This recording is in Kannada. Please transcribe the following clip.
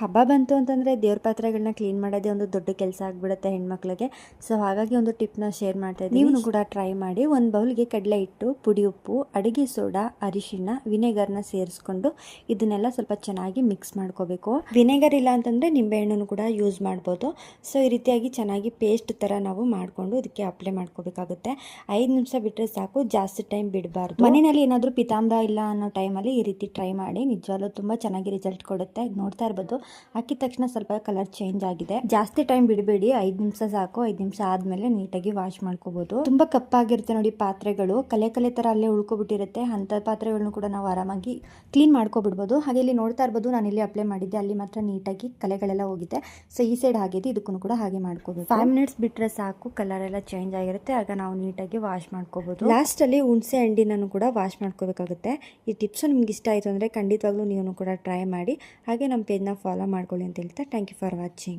ಹಬ್ಬ ಬಂತು ಅಂತಂದರೆ ದೇವ್ರ ಪಾತ್ರೆಗಳನ್ನ ಕ್ಲೀನ್ ಮಾಡೋದೇ ಒಂದು ದೊಡ್ಡ ಕೆಲಸ ಆಗಿಬಿಡುತ್ತೆ ಹೆಣ್ಮಕ್ಳಿಗೆ. ಸೊ ಹಾಗಾಗಿ ಒಂದು ಟಿಪ್ನ ಶೇರ್ ಮಾಡ್ತಾ ಇದ್ದೀನಿ. ನೀವು ಕೂಡ ಟ್ರೈ ಮಾಡಿ ಒಂದು ಬೌಲ್ಗೆ ಕಡಲೆ ಹಿಟ್ಟು ಪುಡಿ ಉಪ್ಪು ಅಡುಗೆ ಸೋಡಾ ಅರಿಶಿಣ ವಿನೆಗರ್ನ ಸೇರಿಸ್ಕೊಂಡು ಇದನ್ನೆಲ್ಲ ಸ್ವಲ್ಪ ಚೆನ್ನಾಗಿ ಮಿಕ್ಸ್ ಮಾಡ್ಕೋಬೇಕು. ವಿನೆಗರ್ ಇಲ್ಲ ಅಂತಂದರೆ ನಿಂಬೆಹಣ್ಣನ್ನು ಕೂಡ ಯೂಸ್ ಮಾಡ್ಬೋದು. ಸೊ ಈ ರೀತಿಯಾಗಿ ಚೆನ್ನಾಗಿ ಪೇಸ್ಟ್ ಥರ ನಾವು ಮಾಡಿಕೊಂಡು ಇದಕ್ಕೆ ಅಪ್ಲೈ ಮಾಡ್ಕೋಬೇಕಾಗುತ್ತೆ. ಐದು ನಿಮಿಷ ಬಿಟ್ಟರೆ ಸಾಕು ಜಾಸ್ತಿ ಟೈಮ್ ಬಿಡಬಾರ್ದು. ಮನೆಯಲ್ಲಿ ಏನಾದರೂ ಪಿತಾಂಬರ ಇಲ್ಲ ಅನ್ನೋ ಟೈಮಲ್ಲಿ ಈ ರೀತಿ ಟ್ರೈ ಮಾಡಿ. ನಿಜವಾಗ್ಲೂ ತುಂಬ ಚೆನ್ನಾಗಿ ರಿಸಲ್ಟ್ ಕೊಡುತ್ತೆ. ನೋಡ್ತಾ ಇರ್ಬೋದು. ಹಾಕಿದ ತಕ್ಷಣ ಸ್ವಲ್ಪ ಕಲರ್ ಚೇಂಜ್ ಆಗಿದೆ. ಜಾಸ್ತಿ ಟೈಮ್ ಬಿಡಬೇಡಿ. ಐದು ನಿಮಿಷ ಸಾಕು. ಐದು ನಿಮಿಷ ಆದ್ಮೇಲೆ ನೀಟಾಗಿ ವಾಶ್ ಮಾಡ್ಕೋಬಹುದು ತುಂಬಾ ಕಪ್ಪಾಗಿರುತ್ತೆ ನೋಡಿ ಪಾತ್ರೆಗಳು. ಕಲೆ ಕಲೆ ತರ ಅಲ್ಲೇ ಉಳ್ಕೊಬಿಟ್ಟಿರುತ್ತೆ. ಅಂತ ಪಾತ್ರೆಗಳನ್ನು ಕೂಡ ನಾವು ಆರಾಮಾಗಿ ಕ್ಲೀನ್ ಮಾಡ್ಕೊಬಿಡ್ಬೋದು. ಹಾಗೆ ಇಲ್ಲಿ ನೋಡ್ತಾ ಇರ್ಬೋದು, ನಾನು ಇಲ್ಲಿ ಅಪ್ಲೈ ಮಾಡಿದ್ದೆ. ಅಲ್ಲಿ ಮಾತ್ರ ನೀಟಾಗಿ ಕಲೆಗಳೆಲ್ಲ ಹೋಗಿದೆ. ಸೊ ಈ ಸೈಡ್ ಆಗಿದೆ ಇದಕ್ಕೂ ಕೂಡ ಹಾಗೆ ಮಾಡ್ಕೋಬಹುದು ಫೈವ್ ಮಿನಿಟ್ಸ್ ಬಿಟ್ಟರೆ ಸಾಕು. ಕಲರ್ ಎಲ್ಲ ಚೇಂಜ್ ಆಗಿರುತ್ತೆ. ಆಗ ನಾವು ನೀಟಾಗಿ ವಾಶ್ ಮಾಡ್ಕೋಬಹುದು ಲಾಸ್ಟಲ್ಲಿ ಹುಣಸೆ ಹಂಡಿನೂ ಕೂಡ ವಾಶ್ ಮಾಡ್ಕೋಬೇಕಾಗುತ್ತೆ. ಈ ಟಿಪ್ಸ್ ನಿಮ್ಗೆ ಇಷ್ಟ ಆಯಿತು ಅಂದ್ರೆ ಖಂಡಿತವಾಗ್ಲೂ ನೀವು ಕೂಡ ಟ್ರೈ ಮಾಡಿ. ಹಾಗೆ ನಮ್ಮ ಪೇಜ್ನ ಫಾಲೋ ಮಾಡ್ಕೊಳ್ಳಿ ಅಂತ ಹೇಳ್ತಾ ಥ್ಯಾಂಕ್ ಯು ಫಾರ್ ವಾಚಿಂಗ್